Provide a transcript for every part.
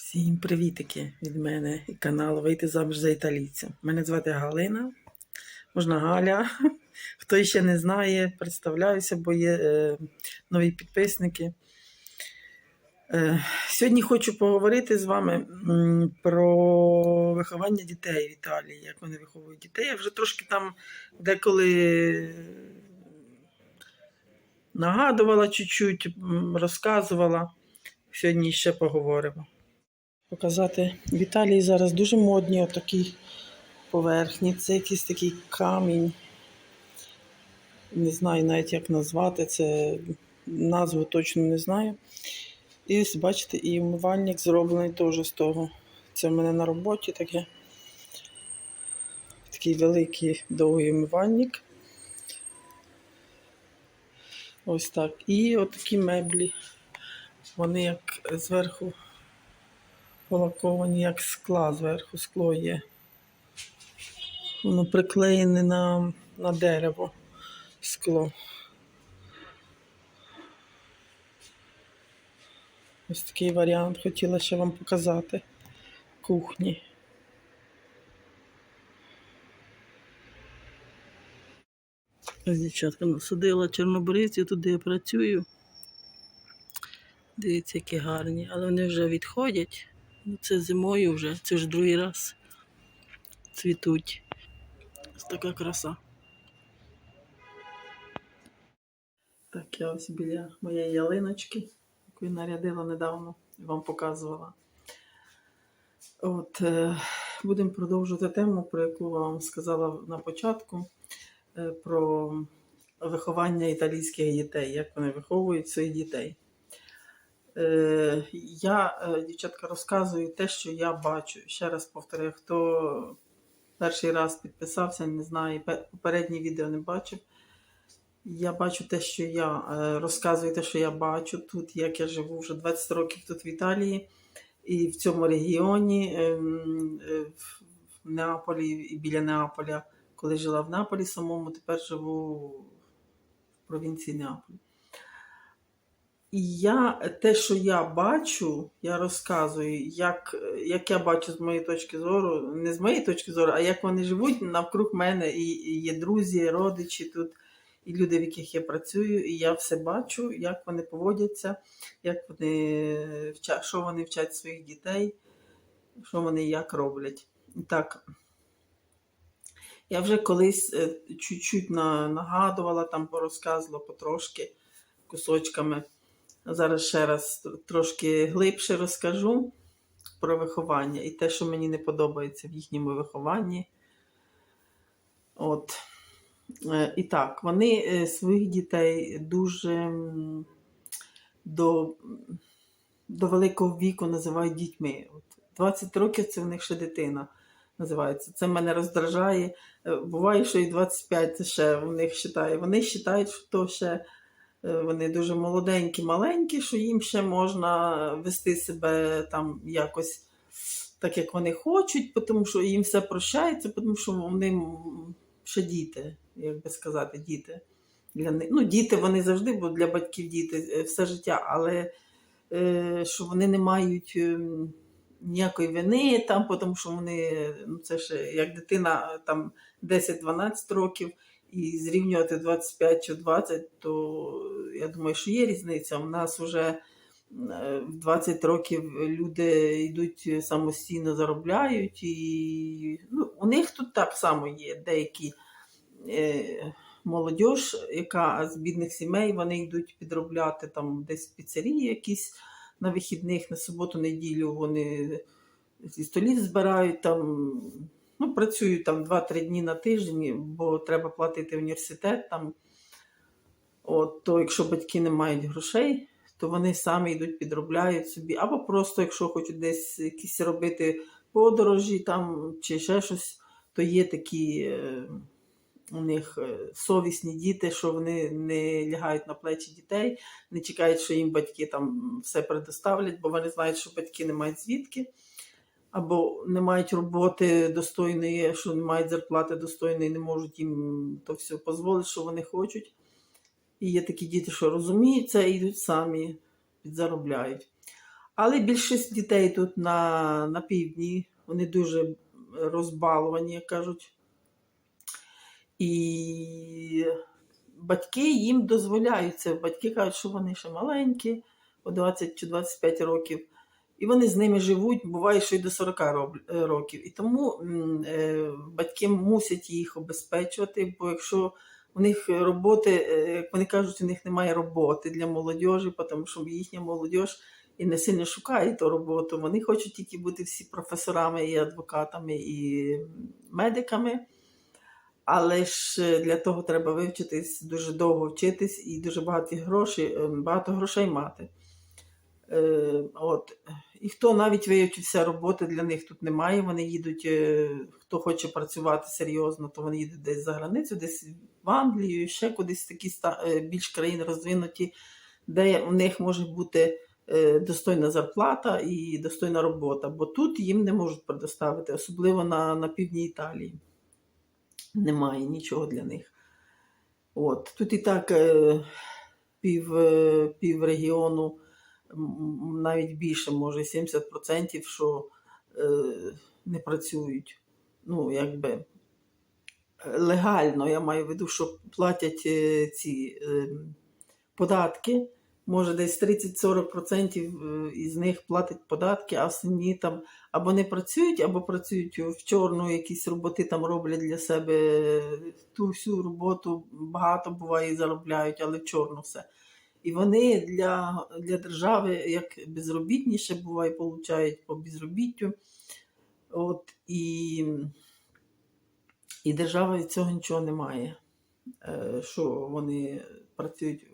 Всім привітики від мене і каналу Вийти заміж за італійця. Мене звати Галина, можна Галя. Хто ще не знає, представляюся, бо є е, нові підписники. Е, сьогодні хочу поговорити з вами про виховання дітей в Італії, як вони виховують дітей. Я вже трошки там деколи нагадувала чуть-чуть, розказувала. Сьогодні ще поговоримо показати. В Італії зараз дуже модні отакі поверхні. Це якийсь такий камінь. Не знаю навіть як назвати це. Назву точно не знаю. І ось, бачите, і умивальник зроблений теж з того. Це в мене на роботі таке. Такий великий довгий умивальник. Ось так. І отакі меблі. Вони як зверху полаковані як скла зверху, скло є. Воно приклеєне на, на дерево скло. Ось такий варіант хотіла ще вам показати кухні. Ось дівчатка насадила чорнобривці, туди я працюю. Дивіться, які гарні, але вони вже відходять. Ну, це зимою вже, це ж другий раз цвітуть. Ось така краса. Так, я ось біля моєї ялиночки, яку я нарядила недавно і вам показувала. От, е, будемо продовжувати тему, про яку вам сказала на початку, е, про виховання італійських дітей, як вони виховують своїх дітей. Е, я, е, дівчатка, розказую те, що я бачу. Ще раз повторюю, хто перший раз підписався, не знає, пе- попереднє відео не бачив. Я бачу те, що я е, розказую те, що я бачу тут, як я живу вже 20 років тут в Італії і в цьому регіоні, ем, в Неаполі і біля Неаполя, коли жила в Неаполі самому, тепер живу в провінції Неаполь. І я те, що я бачу, я розказую, як, як я бачу з моєї точки зору, не з моєї точки зору, а як вони живуть навкруг мене, і, і є друзі, родичі тут, і люди, в яких я працюю, і я все бачу, як вони поводяться, як вони вчать, що вони вчать своїх дітей, що вони як роблять. І так, я вже колись е, чуть-чуть нагадувала, там порозказувала потрошки кусочками. Зараз ще раз трошки глибше розкажу про виховання і те, що мені не подобається в їхньому вихованні. От. Е, І так, вони е, своїх дітей дуже до, до великого віку називають дітьми. От 20 років це в них ще дитина називається. Це мене роздражає. Е, Буває, що і 25 це ще в них вважає. Вони вважають, що то ще вони дуже молоденькі, маленькі, що їм ще можна вести себе там якось так, як вони хочуть, тому що їм все прощається, тому що вони ще діти, як би сказати, діти. Для них. Ну, діти вони завжди, бо для батьків діти е, все життя, але е, що вони не мають ніякої вини там, тому що вони, ну це ж як дитина там 10-12 років, і зрівнювати 25 чи 20, то я думаю, що є різниця. У нас вже е, в 20 років люди йдуть самостійно заробляють, і ну, у них тут так само є деякі е, молодь, яка з бідних сімей, вони йдуть підробляти там десь піцерії якісь на вихідних, на суботу-неділю вони зі столів збирають там, ну, працюють там 2-3 дні на тиждень, бо треба платити університет там. От, то якщо батьки не мають грошей, то вони самі йдуть, підробляють собі, або просто, якщо хочуть десь якісь робити подорожі там чи ще щось, то є такі е, у них е, совісні діти, що вони не лягають на плечі дітей, не чекають, що їм батьки там все предоставлять, бо вони знають, що батьки не мають звідки, або не мають роботи достойної, що не мають зарплати достойної, не можуть їм то все дозволити, що вони хочуть. І є такі діти, що розуміють це і йдуть самі, підзаробляють. Але більшість дітей тут на, на півдні, вони дуже розбаловані, як кажуть. І батьки їм дозволяють це. Батьки кажуть, що вони ще маленькі, по 20 чи 25 років. І вони з ними живуть, буває, що й до 40 е, років. І тому е, батьки мусять їх обезпечувати, бо якщо у них роботи, е, як вони кажуть, у них немає роботи для молодіжі, тому що їхня молодіж і не сильно шукає ту роботу. Вони хочуть тільки бути всі професорами і адвокатами і медиками. Але ж для того треба вивчитись, дуже довго вчитись і дуже багато грошей, е, багато грошей мати. Е, от. І хто навіть вивчився, роботи для них тут немає. Вони їдуть, е, хто хоче працювати серйозно, то вони їдуть десь за границю, десь в Англію, ще кудись такі ста- е, більш країни розвинуті, де у них може бути достойна зарплата і достойна робота. Бо тут їм не можуть предоставити, особливо на, на півдні Італії. Немає нічого для них. От. Тут і так пів, пів регіону, навіть більше, може 70%, що е, не працюють. Ну, якби е, легально, я маю в виду, що платять е, ці е, податки. Може, десь 30-40% е, із них платять податки, а основні там або не працюють, або працюють в чорну, якісь роботи там роблять для себе ту всю роботу багато буває і заробляють, але в чорну все. І вони для, для держави як безробітніше буває, получають по безробіттю. От, і, і держава від цього нічого не має, е, що вони працюють.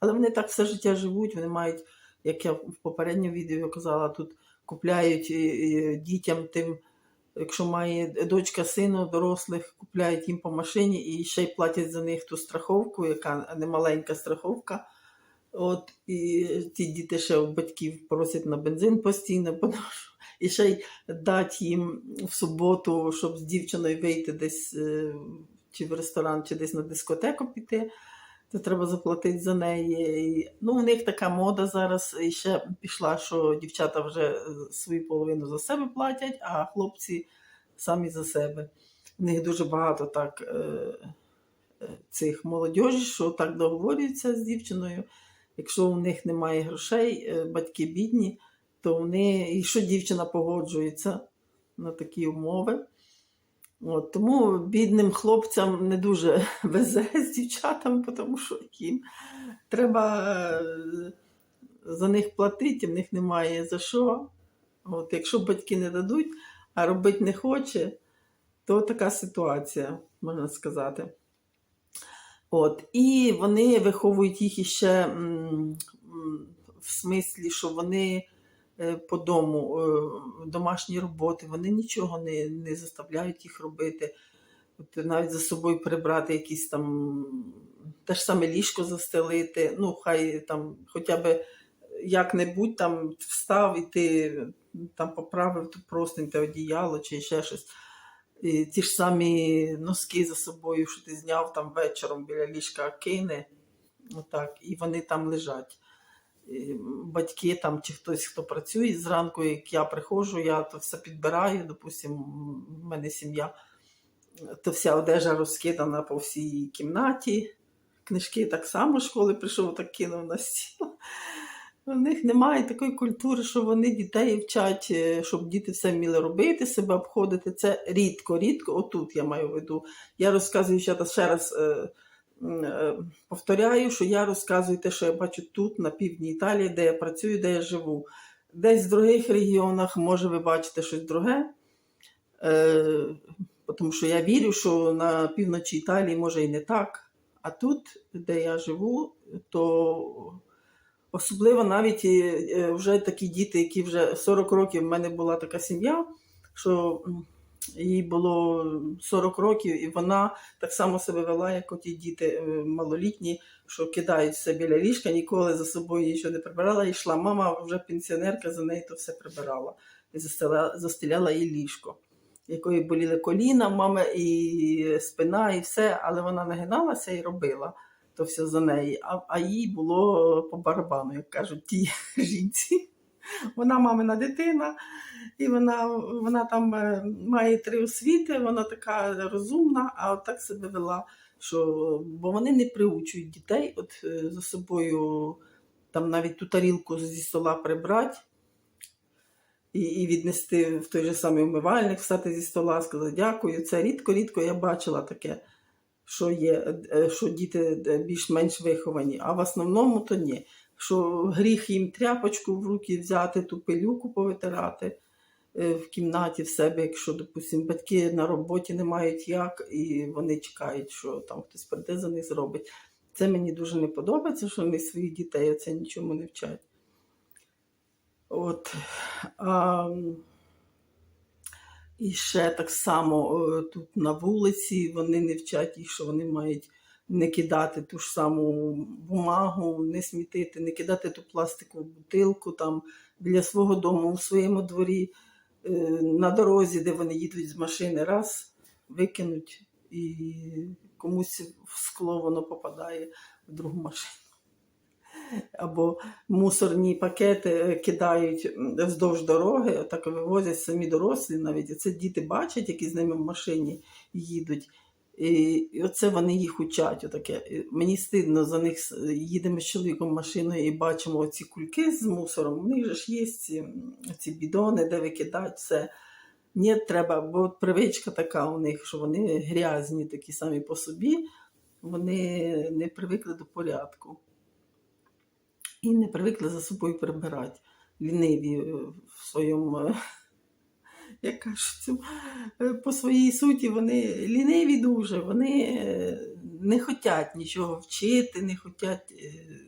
Але вони так все життя живуть, вони мають, як я в попередньому відео казала, тут купляють е, е, дітям тим, якщо має дочка сину дорослих, купляють їм по машині і ще й платять за них ту страховку, яка немаленька страховка. От, і ті діти ще у батьків просять на бензин постійно, тому що і ще й дати їм в суботу, щоб з дівчиною вийти десь е, чи в ресторан, чи десь на дискотеку піти, то треба заплатити за неї. Ну, у них така мода зараз і ще пішла, що дівчата вже е, свою половину за себе платять, а хлопці самі за себе. У них дуже багато так е, цих молодіжі, що так договорюються з дівчиною. Якщо у них немає грошей, е, батьки бідні, то вони, і що дівчина погоджується на такі умови. От, тому бідним хлопцям не дуже везе з дівчатами, тому що їм треба е, за них платити, в них немає за що. От, якщо батьки не дадуть, а робити не хоче, то така ситуація, можна сказати. От, і вони виховують їх іще в смислі, що вони е, по дому, е, домашні роботи, вони нічого не, не заставляють їх робити. От, навіть за собою прибрати якісь там те ж саме ліжко застелити, ну, хай там хоча б як-небудь там встав і ти там поправив ту простинь, те одіяло чи ще щось. Ті ж самі носки за собою, що ти зняв там вечором біля ліжка кине, отак, і вони там лежать. Батьки там чи хтось, хто працює зранку, як я приходжу, я то все підбираю, допустимо, в мене сім'я, то вся одежа розкидана по всій кімнаті. Книжки так само школи прийшов, так кинув на стіл. У них немає такої культури, що вони дітей вчать, е, щоб діти все вміли робити, себе обходити. Це рідко, рідко. Отут я маю в виду. Я розказую ще раз, ще раз е, е, повторяю, що я розказую те, що я бачу тут, на півдні Італії, де я працюю, де я живу. Десь в других регіонах, може, ви бачите щось друге. Тому що я вірю, що на півночі Італії може і не так. А тут, де я живу, то Особливо навіть е, вже такі діти, які вже 40 років в мене була така сім'я, що їй було 40 років, і вона так само себе вела, як оті діти е, малолітні, що кидають все біля ліжка, ніколи за собою нічого не прибирала. І йшла мама, вже пенсіонерка, за нею то все прибирала і застеля- застеляла їй ліжко. Якої боліли коліна, мама і спина, і все, але вона нагиналася і робила то все за неї, а, а їй було по барабану, як кажуть ті жінці. Вона мамина дитина, і вона, вона там е, має три освіти, вона така розумна, а от так себе вела. Що, бо вони не приучують дітей от е, за собою там навіть ту тарілку зі стола прибрати і, і віднести в той же самий умивальник, встати зі стола, сказати дякую. Це рідко-рідко я бачила таке, що є, е, що діти е, більш-менш виховані, а в основному то ні. Що гріх їм тряпочку в руки взяти, ту пилюку повитирати е, в кімнаті в себе, якщо, допустимо, батьки на роботі не мають як, і вони чекають, що там хтось прийде за них зробить. Це мені дуже не подобається, що вони своїх дітей оце нічому не вчать. От. А, і ще так само е, тут на вулиці вони не вчать їх, що вони мають не кидати ту ж саму бумагу, не смітити, не кидати ту пластикову бутилку там біля свого дому у своєму дворі, е, на дорозі, де вони їдуть з машини, раз викинуть і комусь в скло воно попадає в другу машину. Або мусорні пакети е, кидають вздовж дороги, так вивозять самі дорослі навіть. Це діти бачать, які з ними в машині їдуть. І, оце вони їх учать. Отаке. Мені стидно за них їдемо з чоловіком машиною і бачимо оці кульки з мусором. У них ж є ці, ці бідони, де викидають все. Ні, треба, бо привичка така у них, що вони грязні такі самі по собі, вони не привикли до порядку і не привикли за собою прибирати. Ліниві е, в своєму, е, як кажуть, е, по своїй суті, вони ліниві дуже, вони не хочуть нічого вчити, не хочуть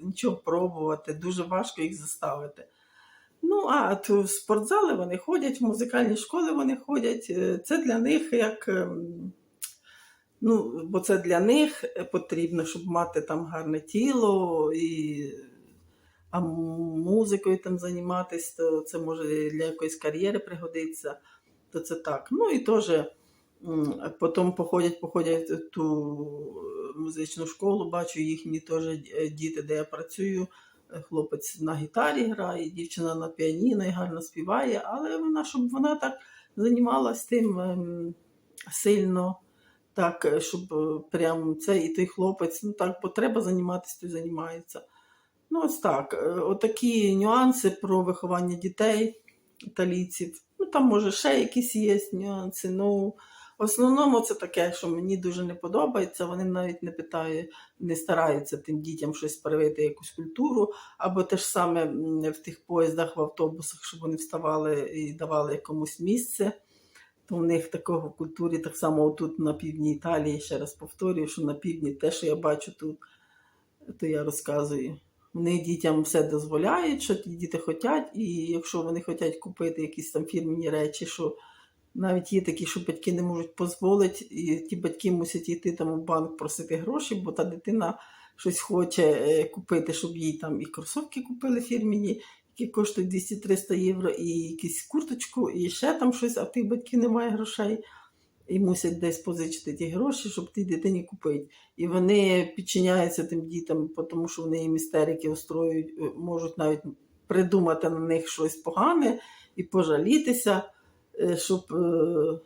нічого пробувати, дуже важко їх заставити. Ну, а в спортзали вони ходять, в музикальні школи вони ходять. Це для них як. ем, Ну, бо це для них потрібно, щоб мати там гарне тіло і а музикою там займатися, то це може для якоїсь кар'єри пригодиться, то це так. Ну і теж потім походять, походять ту музичну школу, бачу їхні теж е, діти, де я працюю. Е, Хлопець на гітарі грає, дівчина на піаніно і гарно співає, але вона, щоб вона так займалась тим ем, сильно, так, е, щоб е, прям це і той хлопець, ну так, бо треба займатися, то займається. Ну, ось так. Е, Отакі нюанси про виховання дітей, італійців. Ну, там, може, ще якісь є нюанси. Ну, в основному це таке, що мені дуже не подобається. Вони навіть не питають, не стараються тим дітям щось привити, якусь культуру, або те ж саме в тих поїздах, в автобусах, щоб вони вставали і давали комусь місце. То в них такого в культурі, так само тут на півдні Італії, ще раз повторюю, що на півдні те, що я бачу тут, то я розказую. Вони дітям все дозволяють, що ті діти хочуть, і якщо вони хочуть купити якісь там фірмені речі, що навіть є такі, що батьки не можуть дозволити, і ті батьки мусять йти там у банк просити гроші, бо та дитина щось хоче е, купити, щоб їй там і кросовки купили фірмені, які коштують 200-300 євро, і якусь курточку, і ще там щось, а в тих батьків немає грошей. І мусять десь позичити ті гроші, щоб тій дитині купити. І вони підчиняються тим дітям, тому що вони їм істерики устроюють, е, можуть навіть придумати на них щось погане і пожалітися, е, щоб е,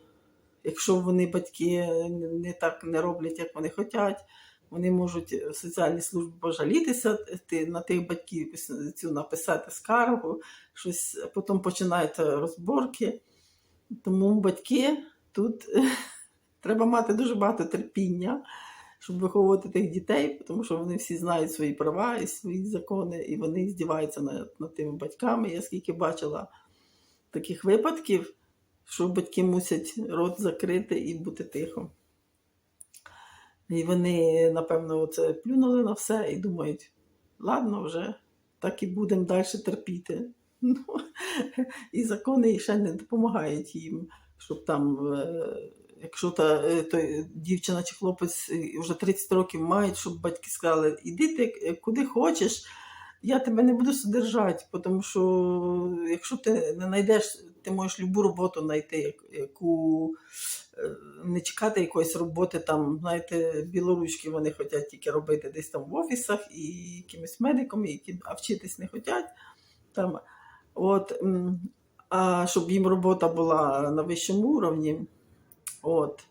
якщо вони батьки не так не роблять, як вони хочуть, вони можуть в соціальній службі пожалітися на тих батьків, цю написати скаргу, щось, потім починають розборки. Тому батьки тут треба мати дуже багато терпіння, щоб виховувати тих дітей, тому що вони всі знають свої права і свої закони, і вони здіваються над, над тими батьками. Я скільки бачила таких випадків, що батьки мусять рот закрити і бути тихо. І вони, напевно, оце плюнули на все і думають, ладно, вже так і будемо далі терпіти. Ну, і закони ще не допомагають їм, щоб там, е, якщо та е, той, дівчина чи хлопець е, вже 30 років мають, щоб батьки сказали, іди ти куди хочеш, я тебе не буду содержати, тому що якщо ти не знайдеш, ти можеш любу роботу знайти, яку не чекати якоїсь роботи, там, знаєте, білоручки вони хочуть тільки робити десь там в офісах і якимось медиком, які, а вчитись не хочуть. Там, От, а щоб їм робота була на вищому уровні. От.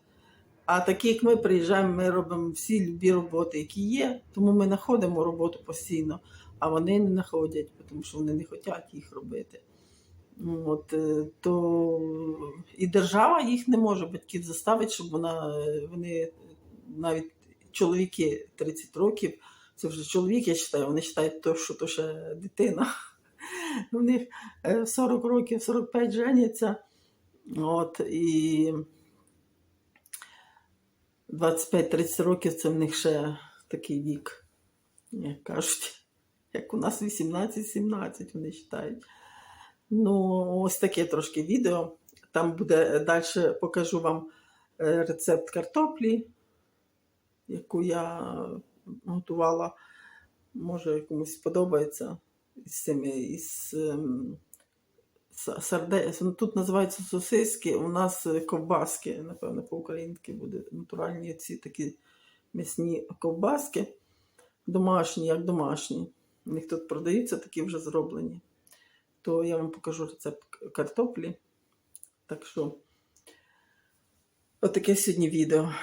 А такі, як ми приїжджаємо, ми робимо всі любі роботи, які є, тому ми знаходимо роботу постійно, а вони не знаходять, тому що вони не хочуть їх робити. От, е, то і держава їх не може батьків заставити, щоб вона, е, вони навіть чоловіки 30 років, це вже чоловік, я вважаю, вони вважають, то, що то ще дитина. У них е, 40 років, 45 женяться. От, і 25-30 років це в них ще такий вік, як кажуть, як у нас 18-17, вони вважають. Ну, ось таке трошки відео. Там буде далі покажу вам е, рецепт картоплі, яку я готувала. Може, комусь сподобається із цими із ем, са- сарде... ну, Тут називаються сосиски, у нас е, ковбаски, напевно, по-українськи буде натуральні ці такі м'ясні ковбаски. Домашні, як домашні. У них тут продаються такі вже зроблені. То я вам покажу рецепт картоплі. Так що, отаке сьогодні відео.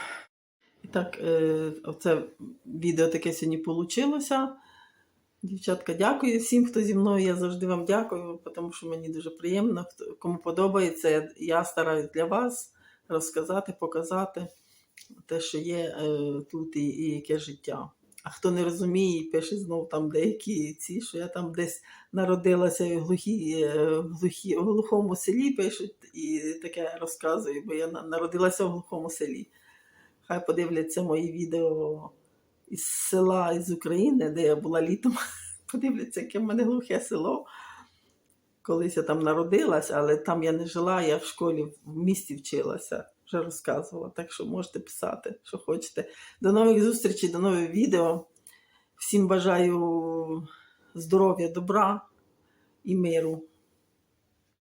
І так, е, оце відео таке сьогодні вийшло. Дівчатка, дякую всім, хто зі мною. Я завжди вам дякую, тому що мені дуже приємно. Кому подобається, я, стараюсь для вас розказати, показати те, що є е, тут і, яке життя. А хто не розуміє, пише знов там деякі ці, що я там десь народилася в, глухій, е, глухі, в глухому селі, пишуть і таке розказую, бо я народилася в глухому селі. Хай подивляться мої відео із села із України, де я була літом. Подивляться, яке в мене глухе село. Колись я там народилась, але там я не жила, я в школі в місті вчилася, вже розказувала. Так що можете писати, що хочете. До нових зустрічей, до нових відео. Всім бажаю здоров'я, добра і миру.